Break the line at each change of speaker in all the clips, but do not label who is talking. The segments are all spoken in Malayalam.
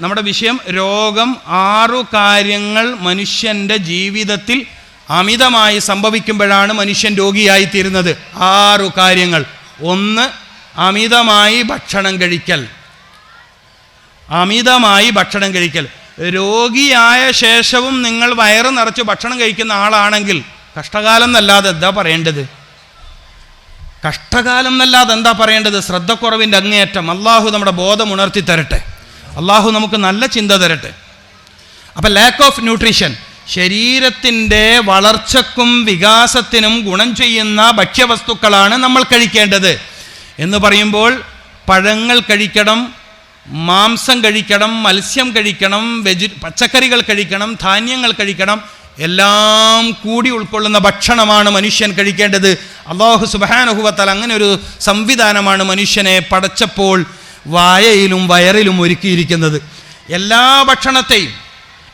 നമ്മുടെ വിഷയം രോഗം ആറു കാര്യങ്ങൾ മനുഷ്യന്റെ ജീവിതത്തിൽ അമിതമായി സംഭവിക്കുമ്പോഴാണ് മനുഷ്യൻ രോഗിയായി തീരുന്നത് ആറു കാര്യങ്ങൾ. ഒന്ന് അമിതമായി ഭക്ഷണം കഴിക്കൽ. അമിതമായി ഭക്ഷണം കഴിക്കൽ. രോഗിയായ ശേഷവും നിങ്ങൾ വയറ് നിറച്ച് ഭക്ഷണം കഴിക്കുന്ന ആളാണെങ്കിൽ കഷ്ടകാലം എന്നല്ലാതെ എന്താ പറയേണ്ടത്? കഷ്ടകാലം എന്നല്ലാതെ എന്താ പറയേണ്ടത്? ശ്രദ്ധക്കുറവിന്റെ അങ്ങേയറ്റം. അള്ളാഹു നമ്മുടെ ബോധം ഉണർത്തി തരട്ടെ അള്ളാഹു നമുക്ക് നല്ല ചിന്ത തരട്ടെ. അപ്പം ലാക്ക് ഓഫ് ന്യൂട്രീഷൻ ശരീരത്തിന്റെ വളർച്ചക്കും വികാസത്തിനും ഗുണം ചെയ്യുന്ന ഭക്ഷ്യവസ്തുക്കളാണ് നമ്മൾ കഴിക്കേണ്ടത്. എന്ന് പറയുമ്പോൾ പഴങ്ങൾ കഴിക്കണം മാംസം കഴിക്കണം മത്സ്യം കഴിക്കണം വെജി പച്ചക്കറികൾ കഴിക്കണം ധാന്യങ്ങൾ കഴിക്കണം എല്ലാം കൂടി ഉൾക്കൊള്ളുന്ന ഭക്ഷണമാണ് മനുഷ്യൻ കഴിക്കേണ്ടത്. അള്ളാഹു സുബാനുഹുവത്താൽ അങ്ങനെ ഒരു സംവിധാനമാണ് മനുഷ്യനെ പടച്ചപ്പോൾ വായയിലും വയറിലും ഒരുക്കിയിരിക്കുന്നത്. എല്ലാ ഭക്ഷണത്തെയും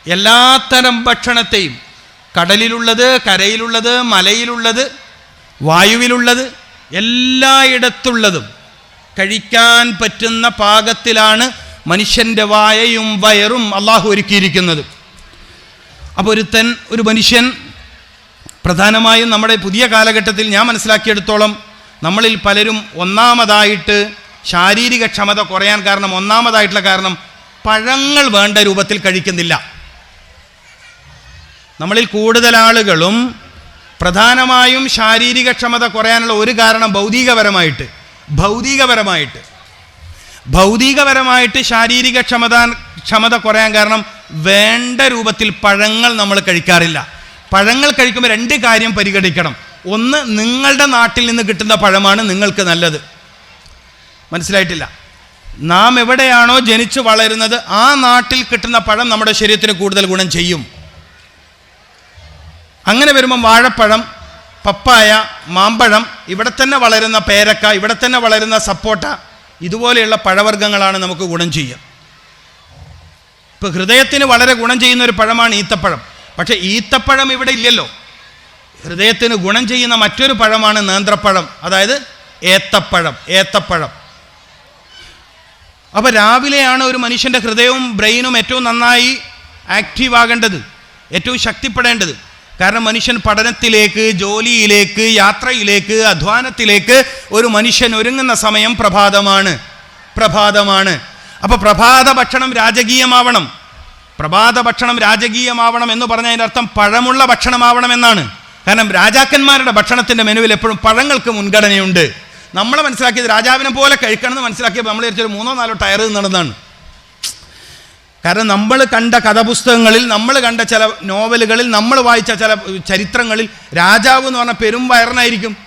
എല്ലാത്തരം ഭക്ഷണത്തെയും കടലിലുള്ളത് കരയിലുള്ളത് മലയിലുള്ളത് വായുവിലുള്ളത് എല്ലായിടത്തുള്ളതും കഴിക്കാൻ പറ്റുന്ന പാകത്തിലാണ് മനുഷ്യന്റെ വായയും വയറും അള്ളാഹു ഒരുക്കിയിരിക്കുന്നത്. അപ്പോൾ ഒരുത്തൻ ഒരു മനുഷ്യൻ പ്രധാനമായും നമ്മുടെ പുതിയ കാലഘട്ടത്തിൽ ഞാൻ മനസ്സിലാക്കിയെടുത്തോളം നമ്മളിൽ പലരും ഒന്നാമതായിട്ട് ശാരീരിക ക്ഷമത കുറയാൻ കാരണം ഒന്നാമതായിട്ടുള്ള കാരണം പഴങ്ങൾ വേണ്ട രൂപത്തിൽ കഴിക്കുന്നില്ല. നമ്മളിൽ കൂടുതൽ ആളുകളും പ്രധാനമായും ശാരീരിക ക്ഷമത കുറയാനുള്ള ഒരു കാരണം ഭൗതികപരമായിട്ട് ഭൗതികപരമായിട്ട്. ഭൗതികപരമായിട്ട് ശാരീരിക ക്ഷമത ക്ഷമത കുറയാൻ കാരണം വേണ്ട രൂപത്തിൽ പഴങ്ങൾ നമ്മൾ കഴിക്കാറില്ല. പഴങ്ങൾ കഴിക്കുമ്പോൾ രണ്ട് കാര്യം പരിഗണിക്കണം. ഒന്ന് നിങ്ങളുടെ നാട്ടിൽ നിന്ന് കിട്ടുന്ന പഴമാണ് നിങ്ങൾക്ക് നല്ലത്. മനസ്സിലായിട്ടില്ല. നാം എവിടെയാണോ ജനിച്ചു വളരുന്നത് ആ നാട്ടിൽ കിട്ടുന്ന പഴം നമ്മുടെ ശരീരത്തിന് കൂടുതൽ ഗുണം ചെയ്യും. അങ്ങനെ വരുമ്പം വാഴപ്പഴം പപ്പായ മാമ്പഴം ഇവിടെ തന്നെ വളരുന്ന പേരക്ക ഇവിടെ തന്നെ വളരുന്ന സപ്പോട്ട ഇതുപോലെയുള്ള പഴവർഗങ്ങളാണ് നമുക്ക് ഗുണം ചെയ്യുക. ഇപ്പോൾ ഹൃദയത്തിന് വളരെ ഗുണം ചെയ്യുന്ന ഒരു പഴമാണ് ഈത്തപ്പഴം. പക്ഷേ ഈത്തപ്പഴം ഇവിടെ ഇല്ലല്ലോ. ഹൃദയത്തിന് ഗുണം ചെയ്യുന്ന മറ്റൊരു പഴമാണ് നേന്ത്രപ്പഴം. അതായത് ഏത്തപ്പഴം ഏത്തപ്പഴം. അപ്പോൾ രാവിലെയാണ് ഒരു മനുഷ്യന്റെ ഹൃദയവും ബ്രെയിനും ഏറ്റവും നന്നായി ആക്റ്റീവ് ആകേണ്ടത് ഏറ്റവും ശക്തിപ്പെടേണ്ടത്. കാരണം മനുഷ്യൻ പഠനത്തിലേക്ക് ജോലിയിലേക്ക് യാത്രയിലേക്ക് അധ്വാനത്തിലേക്ക് ഒരു മനുഷ്യൻ ഒരുങ്ങുന്ന സമയം പ്രഭാതമാണ്. പ്രഭാതമാണ്. അപ്പോൾ പ്രഭാത ഭക്ഷണം രാജകീയമാവണം. പ്രഭാത ഭക്ഷണം രാജകീയമാവണം എന്ന് പറഞ്ഞതിന്റെ അർത്ഥം പഴമുള്ള ഭക്ഷണമാവണം എന്നാണ് കാരണം രാജാക്കന്മാരുടെ ഭക്ഷണത്തിന്റെ മെനുവിൽ എപ്പോഴും പഴങ്ങൾക്ക് മുൻഗണനയുണ്ട്. നമ്മൾ മനസ്സിലാക്കിയത് രാജാവിനെ പോലെ കഴിക്കണം എന്ന് മനസ്സിലാക്കിയപ്പോൾ നമ്മൾ വിചാരിച്ചൊരു മൂന്നോ നാലോ ടയർ നടന്നതാണ് കാരണം നമ്മൾ കണ്ട കഥാപുസ്തകങ്ങളിൽ നമ്മൾ കണ്ട ചില നോവലുകളിൽ നമ്മൾ വായിച്ച ചില ചരിത്രങ്ങളിൽ രാജാവ് എന്ന് പറഞ്ഞാൽ പെരും വയറിനായിരിക്കും.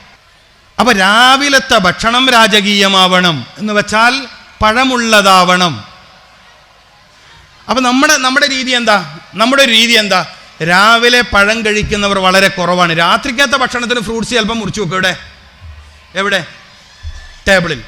അപ്പോൾ രാവിലത്തെ ഭക്ഷണം രാജകീയമാവണം എന്ന് വെച്ചാൽ പഴമുള്ളതാവണം. അപ്പം നമ്മുടെ നമ്മുടെ രീതി എന്താ? നമ്മുടെ ഒരു രീതി എന്താ? രാവിലെ പഴം കഴിക്കുന്നവർ വളരെ കുറവാണ്. രാത്രിക്കത്തെ ഭക്ഷണത്തിന് ഫ്രൂട്ട്സ് ചിലപ്പം മുറിച്ചു വെക്കും. എവിടെ? എവിടെ? ടേബിളിൽ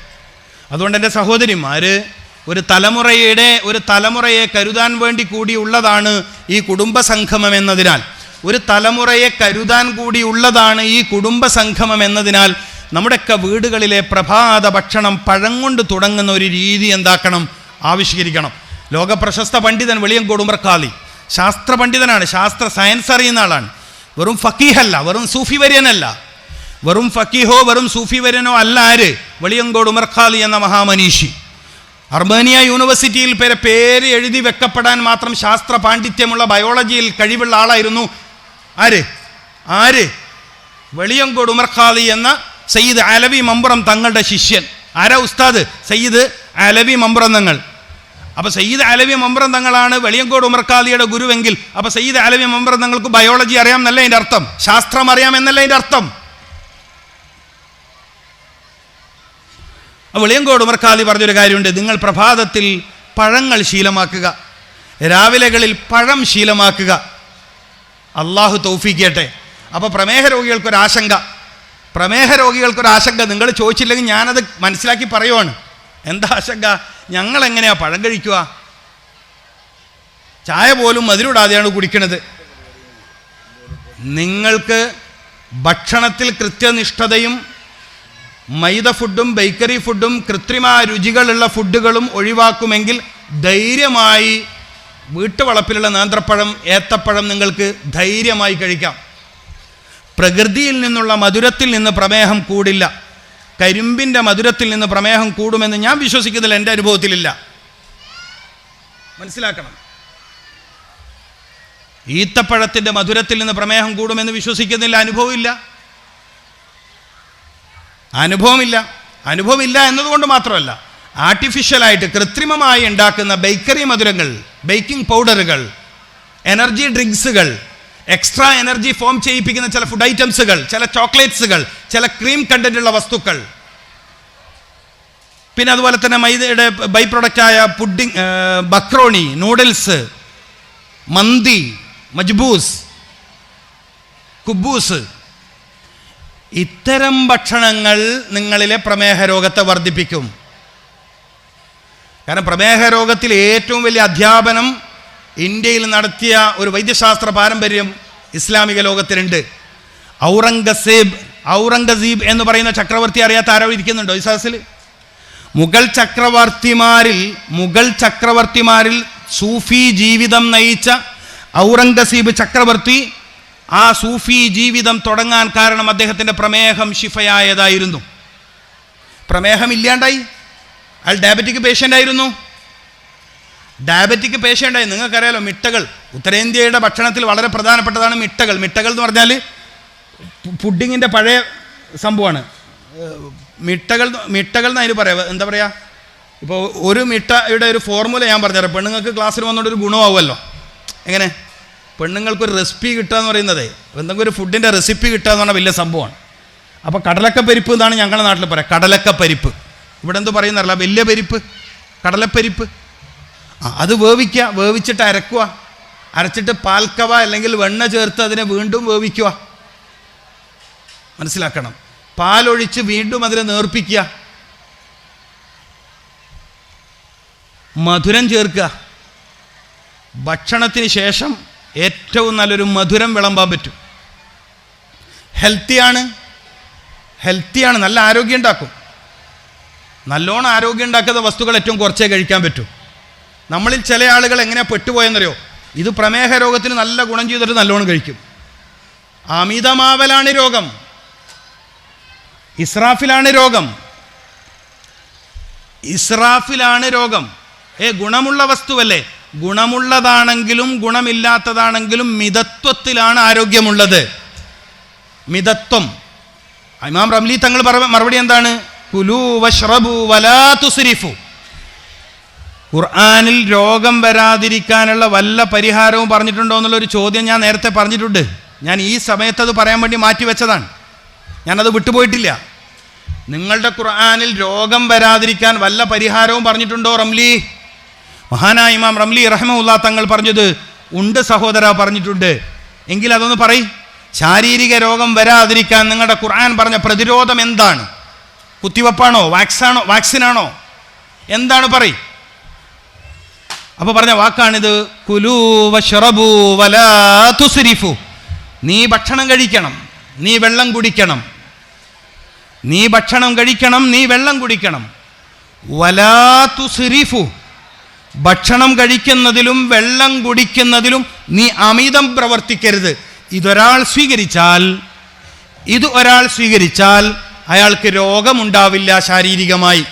അതുകൊണ്ട് എന്റെ സഹോദരിമാർ ഒരു തലമുറയുടെ ഒരു തലമുറയെ കരുതാൻ വേണ്ടി കൂടിയുള്ളതാണ് ഈ കുടുംബ സംഗമം എന്നതിനാൽ. ഒരു തലമുറയെ കരുതാൻ കൂടിയുള്ളതാണ് ഈ കുടുംബ സംഗമം എന്നതിനാൽ നമ്മുടെയൊക്കെ വീടുകളിലെ പ്രഭാത ഭക്ഷണം പഴം കൊണ്ട് തുടങ്ങുന്ന ഒരു രീതി എന്താക്കണം? ആവിഷ്കരിക്കണം. ലോകപ്രശസ്ത പണ്ഡിതൻ വെളിയം ഉമർക്കാലി ശാസ്ത്ര പണ്ഡിതനാണ് ശാസ്ത്ര സയൻസ് അറിയുന്ന ആളാണ്. വെറും ഫക്കീഹല്ല വെറും സൂഫി വര്യനല്ല. വെറും ഫക്കീഹോ വെറും സൂഫി വരനോ അല്ല ആര്? വെളിയങ്കോട് ഉമർഖാലി എന്ന മഹാമനീഷി. അർമേനിയ യൂണിവേഴ്സിറ്റിയിൽ പേരെ പേര് എഴുതി വെക്കപ്പെടാൻ മാത്രം ശാസ്ത്ര പാണ്ഡിത്യമുള്ള ബയോളജിയിൽ കഴിവുള്ള ആളായിരുന്നു ആര്? ആര്? വെളിയങ്കോട് ഉമർഖാലി എന്ന സയ്യിദ് അലവി മമ്പുറം തങ്ങളുടെ ശിഷ്യൻ. ആരാ ഉസ്താദ്? സയ്യിദ് അലവി മമ്പുറം തങ്ങൾ. അപ്പോൾ സയ്യിദ് അലവി മമ്പുറം തങ്ങളാണ് വെളിയങ്കോട് ഉമർഖാലിയുടെ ഗുരുവെങ്കിൽ അപ്പോൾ സയ്യിദ് അലവി മമ്പുറം തങ്ങൾക്ക് ബയോളജി അറിയാം എന്നല്ല അതിന്റെ അർത്ഥം? ശാസ്ത്രം അറിയാം എന്നല്ല അതിന്റെ അർത്ഥം? വെളിയങ്കോട് ഉമർഖാലി പറഞ്ഞൊരു കാര്യമുണ്ട്. നിങ്ങൾ പ്രഭാതത്തിൽ പഴങ്ങൾ ശീലമാക്കുക. രാവിലെകളിൽ പഴം ശീലമാക്കുക. അള്ളാഹു തൗഫിക്കട്ടെ അപ്പോൾ പ്രമേഹ രോഗികൾക്കൊരാശങ്ക പ്രമേഹ രോഗികൾക്കൊരാശങ്ക നിങ്ങൾ ചോദിച്ചില്ലെങ്കിൽ ഞാനത് മനസ്സിലാക്കി പറയുവാണ്. എന്താ ആശങ്ക? ഞങ്ങൾ എങ്ങനെയാ പഴം കഴിക്കുക? ചായ പോലും മധുരമിടാതെയാണ് കുടിക്കുന്നത് നിങ്ങൾക്ക് ഭക്ഷണത്തിൽ കൃത്യനിഷ്ഠതയും മൈദ ഫുഡും ബേക്കറി ഫുഡും കൃത്രിമ രുചികളുള്ള ഫുഡുകളും ഒഴിവാക്കുമെങ്കിൽ ധൈര്യമായി വീട്ടുവളപ്പിലുള്ള നേന്ത്രപ്പഴം ഏത്തപ്പഴം നിങ്ങൾക്ക് ധൈര്യമായി കഴിക്കാം. പ്രകൃതിയിൽ നിന്നുള്ള മധുരത്തിൽ നിന്ന് പ്രമേഹം കൂടില്ല. കരിമ്പിന്റെ മധുരത്തിൽ നിന്ന് പ്രമേഹം കൂടുമെന്ന് ഞാൻ വിശ്വസിക്കുന്നില്ല എന്റെ അനുഭവത്തിലില്ല. മനസ്സിലാക്കണം. ഈത്തപ്പഴത്തിന്റെ മധുരത്തിൽ നിന്ന് പ്രമേഹം കൂടുമെന്ന് വിശ്വസിക്കുന്നില്ല അനുഭവമില്ല. അനുഭവമില്ല. അനുഭവമില്ല എന്നതുകൊണ്ട് മാത്രമല്ല ആർട്ടിഫിഷ്യലായിട്ട് കൃത്രിമമായി ഉണ്ടാക്കുന്ന ബേക്കറി മധുരങ്ങൾ ബേക്കിംഗ് പൗഡറുകൾ എനർജി ഡ്രിങ്ക്സുകൾ എക്സ്ട്രാ എനർജി ഫോം ചെയ്യിപ്പിക്കുന്ന ചില ഫുഡ് ഐറ്റംസുകൾ ചില ചോക്ലേറ്റ്സുകൾ ചില ക്രീം കണ്ടന്റുള്ള വസ്തുക്കൾ. പിന്നെ അതുപോലെ തന്നെ മൈദയുടെ ബൈ പ്രൊഡക്റ്റായ പുഡിംഗ് ബക്രോണി നൂഡിൽസ് മന്തി മജ്ബൂസ് കുബൂസ് ഇത്തരം ഭക്ഷണങ്ങൾ നിങ്ങളിലെ പ്രമേഹ രോഗത്തെ വർദ്ധിപ്പിക്കും. കാരണം പ്രമേഹ രോഗത്തിൽ ഏറ്റവും വലിയ അധ്യാപനം ഇന്ത്യയിൽ നടത്തിയ ഒരു വൈദ്യശാസ്ത്ര പാരമ്പര്യം ഇസ്ലാമിക ലോകത്തിലുണ്ട്. ഔറംഗസേബ് ഔറംഗസീബ് എന്ന് പറയുന്ന ചക്രവർത്തി അറിയാത്ത ആരോ ഇരിക്കുന്നുണ്ടോ ഇസാസിൽ മുഗൾ ചക്രവർത്തിമാരിൽ മുഗൾ ചക്രവർത്തിമാരിൽ സൂഫി ജീവിതം നയിച്ച ഔറംഗസീബ് ചക്രവർത്തി ആ സൂഫി ജീവിതം തുടങ്ങാൻ കാരണം അദ്ദേഹത്തിന്റെ പ്രമേഹം ഷിഫയായതായിരുന്നു പ്രമേഹം ഇല്ലാണ്ടായി. അയാൾ ഡയബറ്റിക് പേഷ്യന്റ് ആയിരുന്നു. ഡയബറ്റിക് പേഷ്യന്റായി നിങ്ങൾക്കറിയാലോ മിട്ടകൾ. ഉത്തരേന്ത്യയുടെ ഭക്ഷണത്തിൽ വളരെ പ്രധാനപ്പെട്ടതാണ് മിട്ടകൾ. മിട്ടകൾ എന്ന് പറഞ്ഞാൽ പുഡിങ്ങിന്റെ പഴയ സംഭവമാണ്. മിട്ടകൾ മിട്ടകൾ എന്ന് അതിന് പറയാം? എന്താ പറയുക ഇപ്പോൾ ഒരു മിട്ടയുടെ ഒരു ഫോർമുല ഞാൻ പറഞ്ഞുതരാം. പെണ്ണുങ്ങൾക്ക് ക്ലാസ്സിൽ വന്നുകൊണ്ട് ഒരു ഗുണമാവുമല്ലോ. എങ്ങനെ? പെണ്ണുങ്ങൾക്കൊരു റെസിപ്പി കിട്ടുക എന്ന് പറയുന്നത് എന്തെങ്കിലും ഒരു ഫുഡിന്റെ റെസിപ്പി കിട്ടുക എന്ന് പറഞ്ഞാൽ വലിയ സംഭവമാണ്. അപ്പോൾ കടലക്കപ്പരിപ്പ് എന്നാണ് ഞങ്ങളുടെ നാട്ടിൽ പറയാം. കടലക്കപ്പരിപ്പ് ഇവിടെ എന്ത് പറയുന്നറില്ല വലിയ പരിപ്പ് കടലപ്പരിപ്പ്. അത് വേവിക്കുക. വേവിച്ചിട്ട് അരക്കുക. അരച്ചിട്ട് പാൽക്കവ അല്ലെങ്കിൽ വെണ്ണ ചേർത്ത് അതിനെ വീണ്ടും വേവിക്കുക. മനസ്സിലാക്കണം. പാലൊഴിച്ച് വീണ്ടും അതിനെ നേർപ്പിക്കുക. മധുരം ചേർക്കുക. ഭക്ഷണത്തിന് ശേഷം ഏറ്റവും നല്ലൊരു മധുരം വിളമ്പാൻ പറ്റും. ഹെൽത്തിയാണ്. ഹെൽത്തിയാണ്. നല്ല ആരോഗ്യം ഉണ്ടാക്കും. നല്ലോണം ആരോഗ്യം ഉണ്ടാക്കുന്ന വസ്തുക്കൾ ഏറ്റവും കുറച്ചേ കഴിക്കാൻ പറ്റൂ. നമ്മളിൽ ചില ആളുകൾ എങ്ങനെ പെട്ടുപോയെന്നറിയോ? ഇത് പ്രമേഹ രോഗത്തിന് നല്ല ഗുണം ചെയ്തിട്ട് നല്ലോണം കഴിക്കും. അമിതമാവലാണ് രോഗം. ഇസ്രാഫിലാണ് രോഗം. ഇസ്രാഫിലാണ് രോഗം. ഏ ഗുണമുള്ള വസ്തുവല്ലേ? ഗുണമുള്ളതാണെങ്കിലും ഗുണമില്ലാത്തതാണെങ്കിലും മിതത്വത്തിലാണ് ആരോഗ്യമുള്ളത്. മിതത്വം. ഇമാം റംലി തങ്ങൾ മറുപടി എന്താണ്? കുലു വലാ ഖുർആാനിൽ രോഗം വരാതിരിക്കാനുള്ള വല്ല പരിഹാരവും പറഞ്ഞിട്ടുണ്ടോ എന്നുള്ളൊരു ചോദ്യം ഞാൻ നേരത്തെ പറഞ്ഞിട്ടുണ്ട്. ഞാൻ ഈ സമയത്ത് അത് പറയാൻ വേണ്ടി മാറ്റിവെച്ചതാണ് ഞാനത് വിട്ടുപോയിട്ടില്ല. നിങ്ങളുടെ ഖുർആാനിൽ രോഗം വരാതിരിക്കാൻ വല്ല പരിഹാരവും പറഞ്ഞിട്ടുണ്ടോ റംലി? മഹാനായ ഇമാം റംലി റഹ്മുല്ല തങ്ങൾ പറഞ്ഞത് ഉണ്ട് സഹോദര പറഞ്ഞിട്ടുണ്ട്. എങ്കിൽ അതൊന്ന് പറയ്. ശാരീരിക രോഗം വരാതിരിക്കാൻ നിങ്ങളുടെ ഖുർആൻ പറഞ്ഞ പ്രതിരോധം എന്താണ്? കുത്തിവെപ്പാണോ? വാക്സാണോ? വാക്സിനാണോ? എന്താണ് പറയ്? അപ്പോൾ പറഞ്ഞ വാക്കാണിത് കുലു വലാ നീ ഭക്ഷണം കഴിക്കണം നീ വെള്ളം കുടിക്കണം. നീ ഭക്ഷണം കഴിക്കണം നീ വെള്ളം കുടിക്കണം. വലാ തുസ്രിഫു. ഭക്ഷണം കഴിക്കുന്നതിലും വെള്ളം കുടിക്കുന്നതിലും നീ അമിതം പ്രവർത്തിക്കരുത്. ഇതൊരാൾ സ്വീകരിച്ചാൽ ഇത് ഒരാൾ സ്വീകരിച്ചാൽ അയാൾക്ക് രോഗമുണ്ടാവില്ല ശാരീരികമായി.